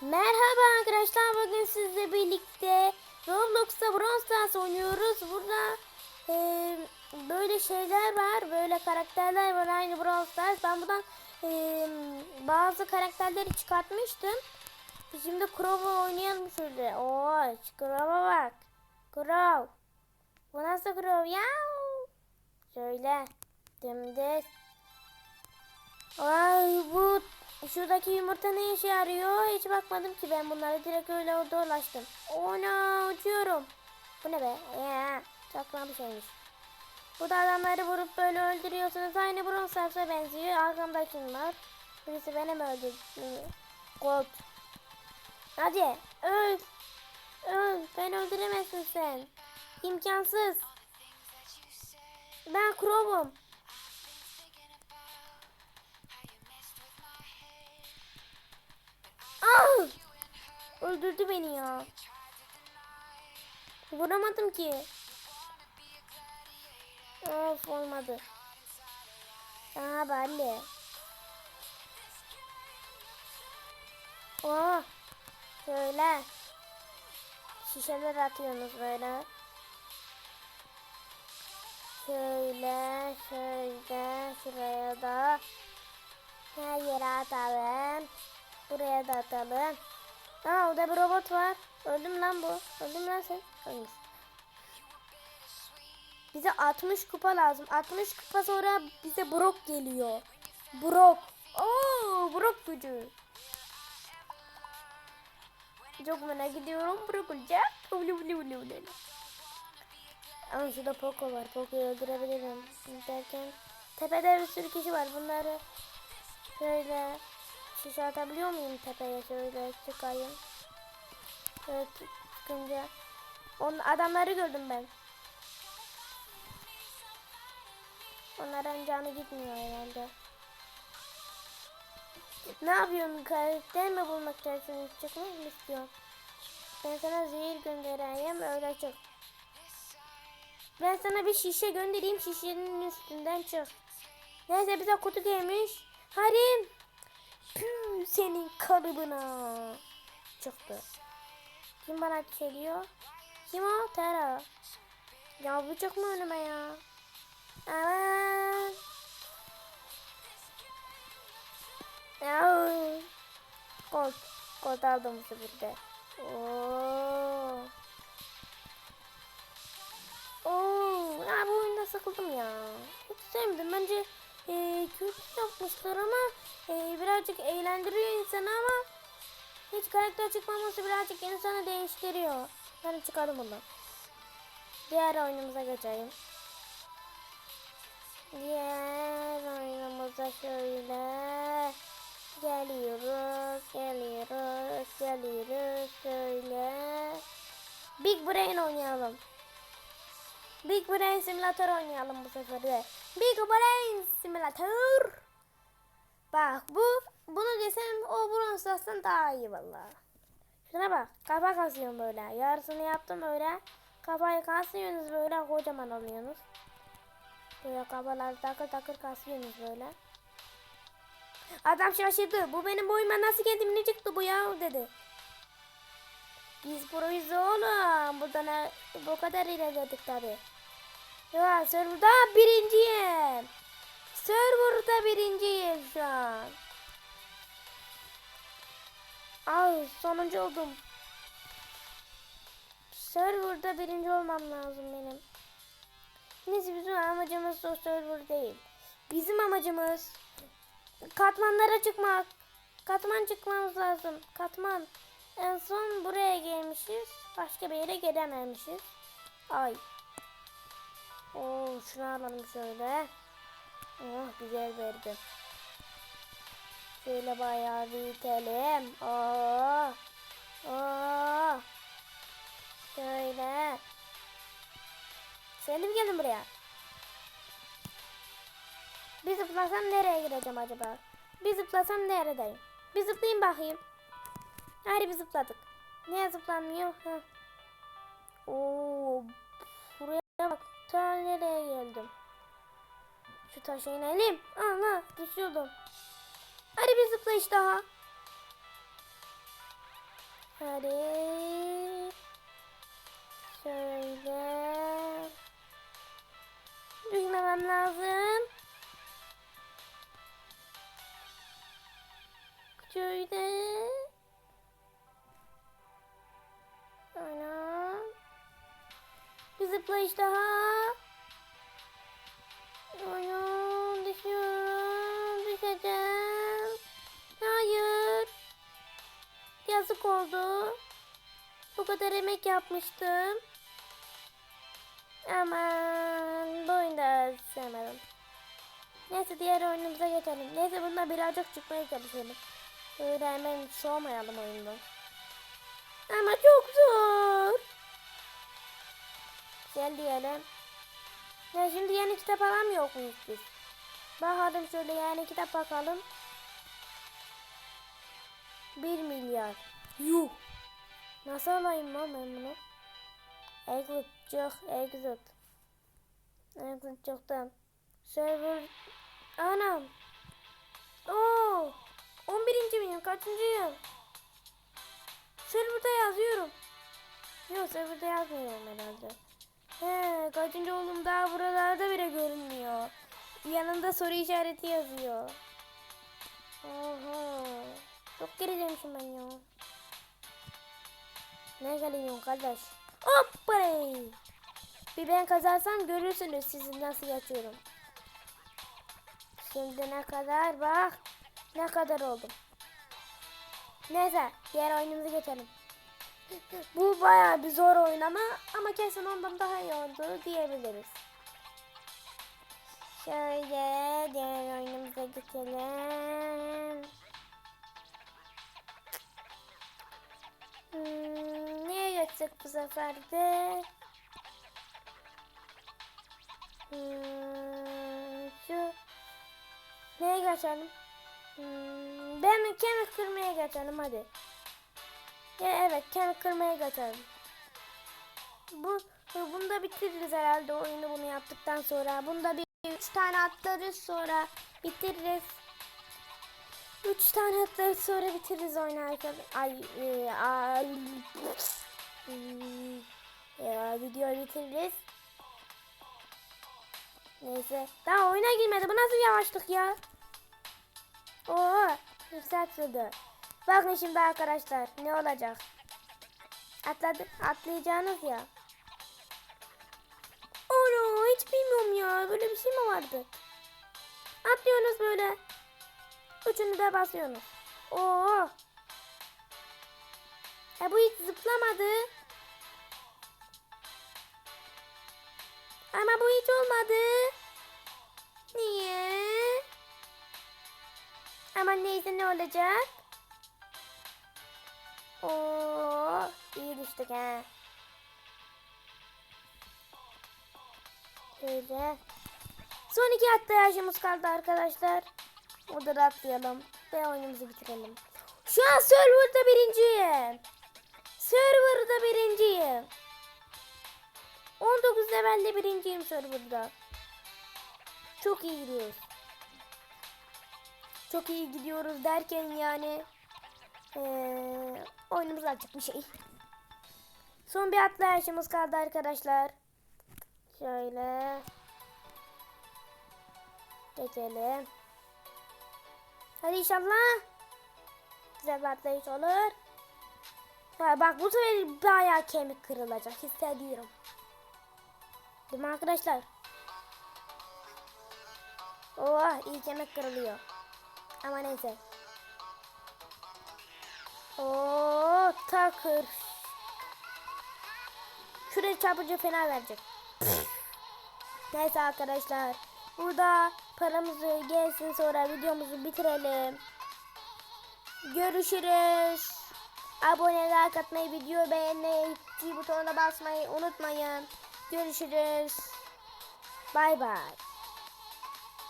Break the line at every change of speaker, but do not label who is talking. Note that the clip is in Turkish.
Merhaba arkadaşlar bugün sizle birlikte Roblox'ta Stars oynuyoruz. Burada eee, böyle şeyler var, böyle karakterler var aynı Stars. Ben buradan eee, bazı karakterleri çıkartmıştım. Şimdi Crow'u oynayalım şöyle. Oo, Crow'a bak. Crow. Bu nasıl Crow ya? Şöyle. Dümdüz. Ay bu şuradaki yumurta ne işe yarıyor? Hiç bakmadım ki ben bunlara direkt öyle orada ulaştım. Ona uçuyorum. Bu ne be? Ya, çakma bir şeymiş. Bu da adamları vurup böyle öldürüyorsunuz. Aynı Bronze Stars'a benziyor. Arkamda kim var? Birisi beni mi öldürdü? Gold. Hadi öl. Öl. Ben öldüremezsin sen. İmkansız. Ben Crow'um. Ah! Öldürdü beni ya. Vuramadım ki. Of olmadı. Aha belli. Oh. Şöyle. Şişeler atıyorsunuz böyle. Şöyle, şöyle, şuraya da. Her yere atalım. Buraya da atalım. Aa orada bir robot var. Öldüm lan bu. Öldüm lan sen. Ölmüş. Bize 60 kupa lazım. 60 kupa sonra bize Brock geliyor. Brock. Oo Brock gücü. Çok merak ediyorum. Brock olacak. Ulu ulu ulu ulu. Ama şurada Poco var. Poco'yu öldürebilirim. Derken tepede bir sürü kişi var. Bunları şöyle şişe atabiliyor muyum tepeye şöyle çıkayım. Tü- çıkınca. Onun adamları gördüm ben. Onların canı gitmiyor herhalde. Ne yapıyorsun? Karakter mi bulmak istersin? Çıkmak mı istiyorsun? Ben sana zehir göndereyim öyle çık. Ben sana bir şişe göndereyim şişenin üstünden çık. Neyse bize kutu gelmiş. Harim. Püh, senin kalıbına. Çıktı. Kim bana ateş ediyor? Kim o? Tera. Ya bu çıkma önüme ya. Aman. Ya. Kod. Kod aldım bu sefer de. Oo, ya bu oyunda sıkıldım ya. Hiç sevmedim. Bence e, kötü yapmışlar ama e, birazcık eğlendiriyor insanı ama hiç karakter çıkmaması birazcık insanı değiştiriyor. Ben çıkardım bunu. Diğer oyunumuza geçelim. Diğer oyunumuza şöyle geliyoruz, geliyoruz, geliyoruz şöyle. Big Brain oynayalım. Big Brain Simulator oynayalım bu sefer de. Big Brain Simulator. Bak bu bunu desem o Brawl Stars'tan daha iyi valla. Şuna bak kafa kasıyorum böyle. Yarısını yaptım böyle. Kafayı kasıyorsunuz böyle kocaman oluyorsunuz. Böyle kafalar takır takır kasıyorsunuz böyle. Adam şaşırdı. Bu benim boyuma nasıl ne çıktı bu ya dedi. Biz provize oğlum. Burada ne, bu kadar ilerledik tabi. Ya serverda birinciyim. Serverda birinciyim şu an. Ay sonuncu oldum. Serverda birinci olmam lazım benim. Neyse bizim amacımız o server değil. Bizim amacımız katmanlara çıkmak. Katman çıkmamız lazım. Katman. En son buraya gelmişiz. Başka bir yere gelememişiz. Ay. Oo, şunu alalım şöyle. Oh güzel verdi. Şöyle bayağı büyütelim. Oo. Oo. Şöyle. Sen de mi geldin buraya? Bir zıplasam nereye gireceğim acaba? Bir zıplasam neredeyim? Bir zıplayayım bakayım. Hadi bir zıpladık. Niye zıplanmıyor? Heh. Oo, buraya bak. Nereye geldim? Şu taşa inelim. Allah düşüyordum. Hadi bir zıplayış daha. Hadi. Şöyle. Düşmemem lazım. Şöyle. Ana. Zıplayış daha. Ana. Düşüyorum. Düşeceğim. Hayır. Yazık oldu. Bu kadar emek yapmıştım. Aman bu oyunu da sevmedim. Neyse diğer oyunumuza geçelim. Neyse bununla birazcık çıkmaya çalışalım. Öyle hemen soğumayalım oyundan. Ama çok zor. Gel diyelim. Ya şimdi yeni kitap alamıyor muyuz biz? Bakalım şöyle yeni kitap bakalım. 1 milyar. Yuh. Nasıl alayım lan ben bunu? Exit çık. Exit. Exit çıktım. Server. Anam. Oo. 11. miyim? Kaçıncıyım? Server'da yazıyorum. Yok server'da yazmıyorum herhalde. He, kaçıncı oğlum daha buralarda bile görünmüyor. Yanında soru işareti yazıyor. Oha. Çok gerilemişim ben ya. Ne geliyorsun kardeş? Hoppay. Bir ben kazarsam görürsünüz sizi nasıl yatıyorum. Şimdi ne kadar bak. Ne kadar oldum. Neyse diğer oyunumuza geçelim. Bu bayağı bir zor oyun ama kesin ondan daha iyi oldu diyebiliriz. Şöyle diğer oyunumuza geçelim. Hmm, neye geçsek bu sefer de? Hmm, şu neye geçelim? Hmm, ben kemik kırmaya geçelim hadi. Ya evet kemik kırmaya geçelim. Bu bunu da bitiririz herhalde oyunu bunu yaptıktan sonra. Bunda bir üç tane atlarız sonra bitiririz. Üç tane atlarız sonra bitiririz oyunu arkadaşlar. Ay, e, ay, Hmm, ya, videoyu bitiririz. Neyse. Daha oyuna girmedi. Bu nasıl yavaşlık ya? Oo, fırsat sürdü. Bakın şimdi arkadaşlar ne olacak? Atladı, atlayacağınız ya. Onu hiç bilmiyorum ya. Böyle bir şey mi vardı? Atlıyorsunuz böyle. Üçünü de basıyorsunuz. Oo. E bu hiç zıplamadı. Ama bu hiç olmadı. Niye? Ama neyse ne olacak? Oo, iyi düştük ha. Şöyle. Son iki atlayışımız kaldı arkadaşlar. O da atlayalım ve oyunumuzu bitirelim. Şu an serverda birinciyim. Serverda birinciyim. 19 levelde birinciyim serverda. Çok iyi gidiyoruz. Çok iyi gidiyoruz derken yani ee, oyunumuz açık bir şey. Son bir atlayışımız kaldı arkadaşlar. Şöyle. Geçelim. Hadi inşallah. Güzel bir atlayış olur. Ha, bak bu sefer bayağı kemik kırılacak hissediyorum. Değil mi arkadaşlar? Oh iyi kemik kırılıyor. Ama neyse. Oo takır. Şuraya çarpınca fena verecek. Neyse arkadaşlar. Burada paramızı gelsin sonra videomuzu bitirelim. Görüşürüz. Abone like atmayı, video beğenmeyi, zil butonuna basmayı unutmayın. Görüşürüz. Bay bay.